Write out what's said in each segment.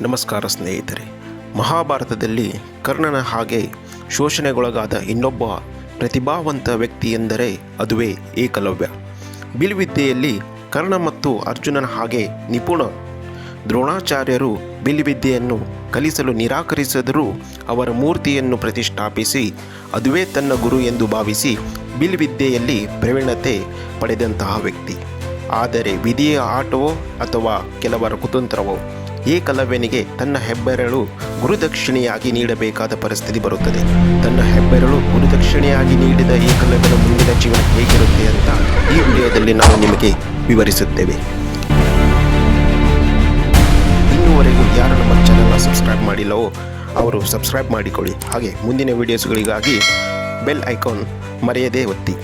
ನಮಸ್ಕಾರ ಸ್ನೇಹಿತರೆ. ಮಹಾಭಾರತದಲ್ಲಿ ಕರ್ಣನ ಹಾಗೆ ಶೋಷಣೆಗೊಳಗಾದ ಇನ್ನೊಬ್ಬ ಪ್ರತಿಭಾವಂತ ವ್ಯಕ್ತಿ ಎಂದರೆ ಅದುವೇ ಏಕಲವ್ಯ. ಬಿಲ್ವಿದ್ಯೆಯಲ್ಲಿ ಕರ್ಣ ಮತ್ತು ಅರ್ಜುನನ ಹಾಗೆ ನಿಪುಣ ದ್ರೋಣಾಚಾರ್ಯರು ಬಿಲ್ವಿದ್ಯೆಯನ್ನು ಕಲಿಸಲು ನಿರಾಕರಿಸಿದರೂ ಅವರ ಮೂರ್ತಿಯನ್ನು ಪ್ರತಿಷ್ಠಾಪಿಸಿ ಅದುವೇ ತನ್ನ ಗುರು ಎಂದು ಭಾವಿಸಿ ಬಿಲ್ವಿದ್ಯೆಯಲ್ಲಿ ಪ್ರವೀಣತೆ ಪಡೆದಂತಹ ವ್ಯಕ್ತಿ. ಆದರೆ ವಿಧಿಯ ಆಟವೋ ಅಥವಾ ಕೆಲವರ ಕುತಂತ್ರವೋ ಏಕಲವ್ಯನಿಗೆ ತನ್ನ ಹೆಬ್ಬೆರಳು ಗುರುದಕ್ಷಿಣೆಯಾಗಿ ನೀಡಬೇಕಾದ ಪರಿಸ್ಥಿತಿ ಬರುತ್ತದೆ. ತನ್ನ ಹೆಬ್ಬೆರಳು ಗುರುದಕ್ಷಿಣೆಯಾಗಿ ನೀಡಿದ ಏಕಲವ್ಯನ ಮುಂದಿನ ಜೀವನ ಹೇಗಿರುತ್ತೆ ಅಂತ ಈ ವಿಡಿಯೋದಲ್ಲಿ ನಾವು ನಿಮಗೆ ವಿವರಿಸುತ್ತೇವೆ. ಇನ್ನುವರೆಗೂ ಯಾರು ನಮ್ಮ ಚಾನಲ್ನ ಸಬ್ಸ್ಕ್ರೈಬ್ ಮಾಡಿಲ್ಲವೋ ಅವರು ಸಬ್ಸ್ಕ್ರೈಬ್ ಮಾಡಿಕೊಳ್ಳಿ. ಹಾಗೆ ಮುಂದಿನ ವಿಡಿಯೋಸ್ಗಳಿಗಾಗಿ ಬೆಲ್ ಐಕಾನ್ ಮರೆಯದೇ ಒತ್ತಿ.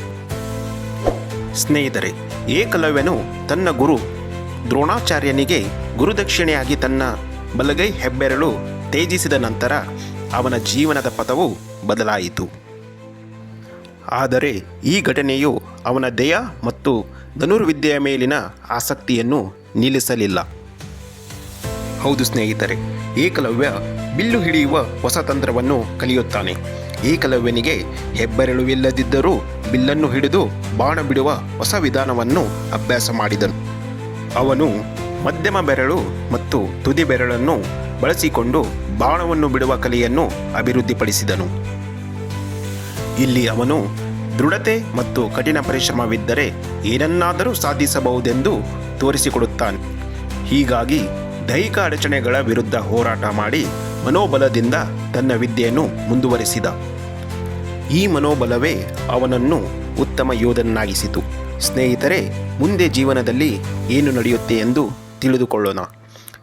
ಸ್ನೇಹಿತರೆ, ಏಕಲವ್ಯನು ತನ್ನ ಗುರು ದ್ರೋಣಾಚಾರ್ಯನಿಗೆ ಗುರುದಕ್ಷಿಣೆಯಾಗಿ ತನ್ನ ಬಲಗೈ ಹೆಬ್ಬೆರಳು ತೇಜಿಸಿದ ನಂತರ ಅವನ ಜೀವನದ ಪಥವು ಬದಲಾಯಿತು. ಆದರೆ ಈ ಘಟನೆಯು ಅವನ ದಯ ಮತ್ತು ಧನುರ್ವಿದ್ಯೆಯ ಮೇಲಿನ ಆಸಕ್ತಿಯನ್ನು ನಿಲ್ಲಿಸಲಿಲ್ಲ. ಹೌದು ಸ್ನೇಹಿತರೆ, ಏಕಲವ್ಯ ಬಿಲ್ಲು ಹಿಡಿಯುವ ಹೊಸ ತಂತ್ರವನ್ನು ಕಲಿಯುತ್ತಾನೆ. ಏಕಲವ್ಯನಿಗೆ ಹೆಬ್ಬೆರಳು ಇಲ್ಲದಿದ್ದರೂ ಬಿಲ್ಲನ್ನು ಹಿಡಿದು ಬಾಣ ಬಿಡುವ ಹೊಸ ವಿಧಾನವನ್ನು ಅಭ್ಯಾಸ ಮಾಡಿದನು. ಅವನು ಮಧ್ಯಮ ಬೆರಳು ಮತ್ತು ತುದಿ ಬೆರಳನ್ನು ಬಳಸಿಕೊಂಡು ಬಾಣವನ್ನು ಬಿಡುವ ಕಲೆಯನ್ನು ಅಭಿವೃದ್ಧಿಪಡಿಸಿದನು. ಇಲ್ಲಿ ಅವನು ದೃಢತೆ ಮತ್ತು ಕಠಿಣ ಪರಿಶ್ರಮವಿದ್ದರೆ ಏನನ್ನಾದರೂ ಸಾಧಿಸಬಹುದೆಂದು ತೋರಿಸಿಕೊಡುತ್ತಾನೆ. ಹೀಗಾಗಿ ದೈಹಿಕ ಅಡಚಣೆಗಳ ವಿರುದ್ಧ ಹೋರಾಟ ಮಾಡಿ ಮನೋಬಲದಿಂದ ತನ್ನ ವಿದ್ಯೆಯನ್ನು ಮುಂದುವರಿಸಿದ. ಈ ಮನೋಬಲವೇ ಅವನನ್ನು ಉತ್ತಮ ಯೋಧನನ್ನಾಗಿಸಿತು. ಸ್ನೇಹಿತರೆ, ಮುಂದೆ ಜೀವನದಲ್ಲಿ ಏನು ನಡೆಯುತ್ತೆ ಎಂದು ತಿಳಿದುಕೊಳ್ಳೋಣ.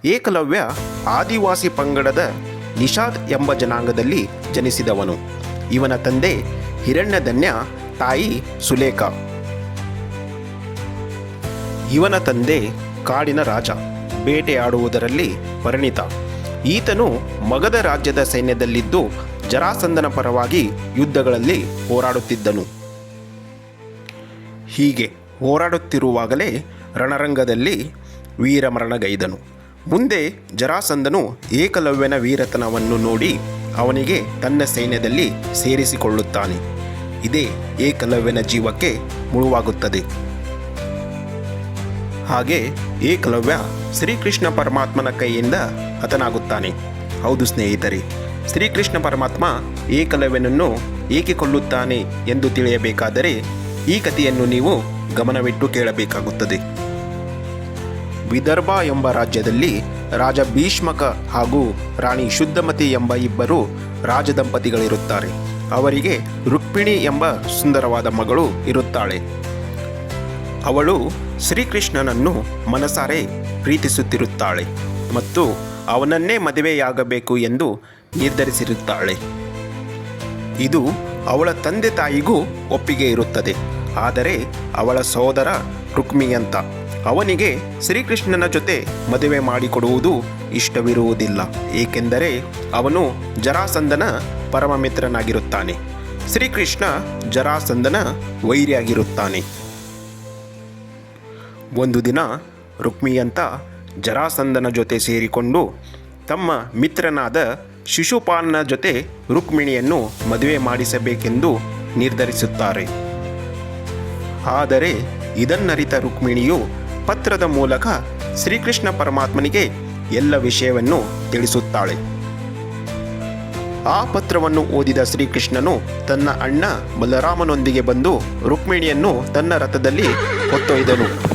ಏಕಲವ್ಯ ಆದಿವಾಸಿ ಪಂಗಡದ ನಿಷಾದ್ ಎಂಬ ಜನಾಂಗದಲ್ಲಿ ಜನಿಸಿದವನು. ಇವನ ತಂದೆ ಹಿರಣ್ಯಧನ್ಯ ತಾಯಿ ಸುಲೇಖ. ಇವನ ತಂದೆ ಕಾಡಿನ ರಾಜ. ಬೇಟೆಯಾಡುವುದರಲ್ಲಿ ಪರಿಣಿತ. ಈತನು ಮಗಧ ರಾಜ್ಯದ ಸೈನ್ಯದಲ್ಲಿದ್ದು ಜರಾಸಂದನ ಪರವಾಗಿ ಯುದ್ಧಗಳಲ್ಲಿ ಹೋರಾಡುತ್ತಿದ್ದನು. ಹೀಗೆ ಹೋರಾಡುತ್ತಿರುವಾಗಲೇ ರಣರಂಗದಲ್ಲಿ ವೀರಮರಣಗೈದನು. ಮುಂದೆ ಜರಾಸಂದನು ಏಕಲವ್ಯನ ವೀರತನವನ್ನು ನೋಡಿ ಅವನಿಗೆ ತನ್ನ ಸೈನ್ಯದಲ್ಲಿ ಸೇರಿಸಿಕೊಳ್ಳುತ್ತಾನೆ. ಇದೇ ಏಕಲವ್ಯನ ಜೀವಕ್ಕೆ ಮುಳುವಾಗುತ್ತದೆ. ಹಾಗೆ ಏಕಲವ್ಯ ಶ್ರೀಕೃಷ್ಣ ಪರಮಾತ್ಮನ ಕೈಯಿಂದ ಹತನಾಗುತ್ತಾನೆ. ಹೌದು ಸ್ನೇಹಿತರೆ, ಶ್ರೀಕೃಷ್ಣ ಪರಮಾತ್ಮ ಏಕಲವ್ಯನನ್ನು ಏಕೆ ಕೊಲ್ಲುತ್ತಾನೆ ಎಂದು ತಿಳಿಯಬೇಕಾದರೆ ಈ ಕಥೆಯನ್ನು ನೀವು ಗಮನವಿಟ್ಟು ಕೇಳಬೇಕಾಗುತ್ತದೆ. ವಿದರ್ಭ ಎಂಬ ರಾಜ್ಯದಲ್ಲಿ ರಾಜ ಭೀಷ್ಮಕ ಹಾಗೂ ರಾಣಿ ಶುದ್ಧಮತಿ ಎಂಬ ಇಬ್ಬರು ರಾಜದಂಪತಿಗಳಿರುತ್ತಾರೆ. ಅವರಿಗೆ ರುಕ್ಮಿಣಿ ಎಂಬ ಸುಂದರವಾದ ಮಗಳು ಇರುತ್ತಾಳೆ. ಅವಳು ಶ್ರೀಕೃಷ್ಣನನ್ನು ಮನಸಾರೆ ಪ್ರೀತಿಸುತ್ತಿರುತ್ತಾಳೆ ಮತ್ತು ಅವನನ್ನೇ ಮದುವೆಯಾಗಬೇಕು ಎಂದು ನಿರ್ಧರಿಸಿರುತ್ತಾಳೆ. ಇದು ಅವಳ ತಂದೆ ತಾಯಿಗೂ ಒಪ್ಪಿಗೆ ಇರುತ್ತದೆ. ಆದರೆ ಅವಳ ಸೋದರ ರುಕ್ಮಿ ಅಂತ ಅವನಿಗೆ ಶ್ರೀಕೃಷ್ಣನ ಜೊತೆ ಮದುವೆ ಮಾಡಿಕೊಡುವುದು ಇಷ್ಟವಿರುವುದಿಲ್ಲ. ಏಕೆಂದರೆ ಅವನು ಜರಾಸಂದನ ಪರಮ ಮಿತ್ರನಾಗಿರುತ್ತಾನೆ ಶ್ರೀಕೃಷ್ಣ ಜರಾಸಂದನ ವೈರಿಯಾಗಿರುತ್ತಾನೆ. ಒಂದು ದಿನ ರುಕ್ಮಿಯಂತ ಜರಾಸಂದನ ಜೊತೆ ಸೇರಿಕೊಂಡು ತಮ್ಮ ಮಿತ್ರನಾದ ಶಿಶುಪಾಲನ ಜೊತೆ ರುಕ್ಮಿಣಿಯನ್ನು ಮದುವೆ ಮಾಡಿಸಬೇಕೆಂದು ನಿರ್ಧರಿಸುತ್ತಾರೆ. ಆದರೆ ಇದನ್ನರಿತ ರುಕ್ಮಿಣಿಯು ಪತ್ರದ ಮೂಲಕ ಶ್ರೀಕೃಷ್ಣ ಪರಮಾತ್ಮನಿಗೆ ಎಲ್ಲ ವಿಷಯವನ್ನು ತಿಳಿಸುತ್ತಾಳೆ. ಆ ಪತ್ರವನ್ನು ಓದಿದ ಶ್ರೀಕೃಷ್ಣನು ತನ್ನ ಅಣ್ಣ ಬಲರಾಮನೊಂದಿಗೆ ಬಂದು ರುಕ್ಮಿಣಿಯನ್ನು ತನ್ನ ರಥದಲ್ಲಿ ಹೊತ್ತೊಯ್ದನು.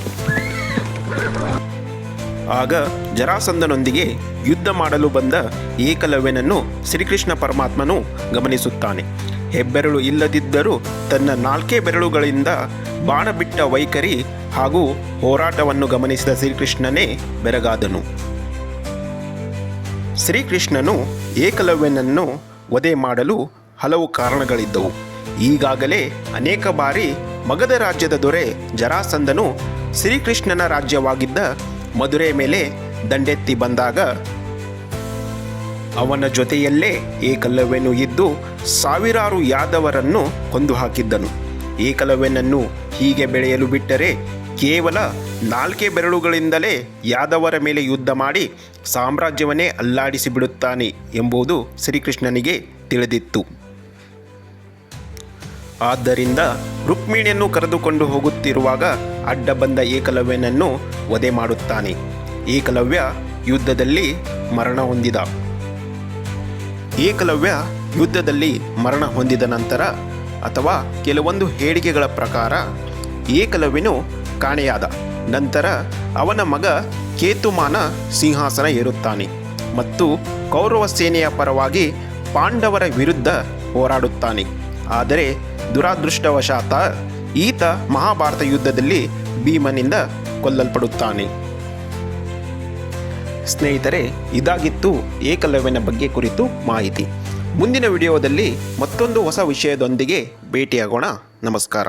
ಆಗ ಜರಾಸಂದನೊಂದಿಗೆ ಯುದ್ಧ ಮಾಡಲು ಬಂದ ಏಕಲವ್ಯನನ್ನು ಶ್ರೀಕೃಷ್ಣ ಪರಮಾತ್ಮನು ಗಮನಿಸುತ್ತಾನೆ. ಹೆಬ್ಬೆರಳು ಇಲ್ಲದಿದ್ದರೂ ತನ್ನ ನಾಲ್ಕೇ ಬೆರಳುಗಳಿಂದ ಬಾಣ ಬಿಟ್ಟ ವೈಖರಿ ಹಾಗೂ ಹೋರಾಟವನ್ನು ಗಮನಿಸಿದ ಶ್ರೀಕೃಷ್ಣನೇ ಬೆರಗಾದನು. ಶ್ರೀಕೃಷ್ಣನು ಏಕಲವ್ಯನನ್ನು ವಧೆ ಮಾಡಲು ಹಲವು ಕಾರಣಗಳಿದ್ದವು. ಈಗಾಗಲೇ ಅನೇಕ ಬಾರಿ ಮಗಧ ರಾಜ್ಯದ ದೊರೆ ಜರಾಸಂದನು ಶ್ರೀಕೃಷ್ಣನ ರಾಜ್ಯವಾಗಿದ್ದ ಮಧುರೆ ಮೇಲೆ ದಂಡೆತ್ತಿ ಬಂದಾಗ ಅವನ ಜೊತೆಯಲ್ಲೇ ಏಕಲವ್ಯನು ಇದ್ದು ಸಾವಿರಾರು ಯಾದವರನ್ನು ಕೊಂದು ಹಾಕಿದ್ದನು ಏಕಲವ್ಯನನ್ನು ಹೀಗೆ ಬೆಳೆಯಲು ಬಿಟ್ಟರೆ ಕೇವಲ ನಾಲ್ಕೇ ಬೆರಳುಗಳಿಂದಲೇ ಯಾದವರ ಮೇಲೆ ಯುದ್ಧ ಮಾಡಿ ಸಾಮ್ರಾಜ್ಯವನ್ನೇ ಅಲ್ಲಾಡಿಸಿ ಬಿಡುತ್ತಾನೆ ಎಂಬುದು ಶ್ರೀಕೃಷ್ಣನಿಗೆ ತಿಳಿದಿತ್ತು. ಆದ್ದರಿಂದ ರುಕ್ಮಿಣಿಯನ್ನು ಕರೆದುಕೊಂಡು ಹೋಗುತ್ತಿರುವಾಗ ಅಡ್ಡ ಬಂದ ಏಕಲವ್ಯನನ್ನು ವಧೆ ಮಾಡುತ್ತಾನೆ. ಏಕಲವ್ಯ ಯುದ್ಧದಲ್ಲಿ ಮರಣ ಹೊಂದಿದ. ಏಕಲವ್ಯ ಯುದ್ಧದಲ್ಲಿ ಮರಣ ಹೊಂದಿದ ನಂತರ ಅಥವಾ ಕೆಲವೊಂದು ಹೇಳಿಕೆಗಳ ಪ್ರಕಾರ, ಏಕಲವ್ಯನು ಕಾಣೆಯಾದ. ನಂತರ ಅವನ ಮಗ ಕೇತುಮಾನ ಸಿಂಹಾಸನ ಏರುತ್ತಾನೆ ಮತ್ತು ಕೌರವ ಸೇನೆಯ ಪರವಾಗಿ ಪಾಂಡವರ ವಿರುದ್ಧ ಹೋರಾಡುತ್ತಾನೆ. ಆದರೆ ದುರಾದೃಷ್ಟವಶಾತ ಈತ ಮಹಾಭಾರತ ಯುದ್ಧದಲ್ಲಿ ಭೀಮನಿಂದ ಕೊಲ್ಲಲ್ಪಡುತ್ತಾನೆ. ಸ್ನೇಹಿತರೆ, ಇದಾಗಿತ್ತು ಏಕಲವ್ಯನ ಬಗ್ಗೆ ಕುರಿತು ಮಾಹಿತಿ. ಮುಂದಿನ ವಿಡಿಯೋದಲ್ಲಿ ಮತ್ತೊಂದು ಹೊಸ ವಿಷಯದೊಂದಿಗೆ ಭೇಟಿಯಾಗೋಣ. ನಮಸ್ಕಾರ.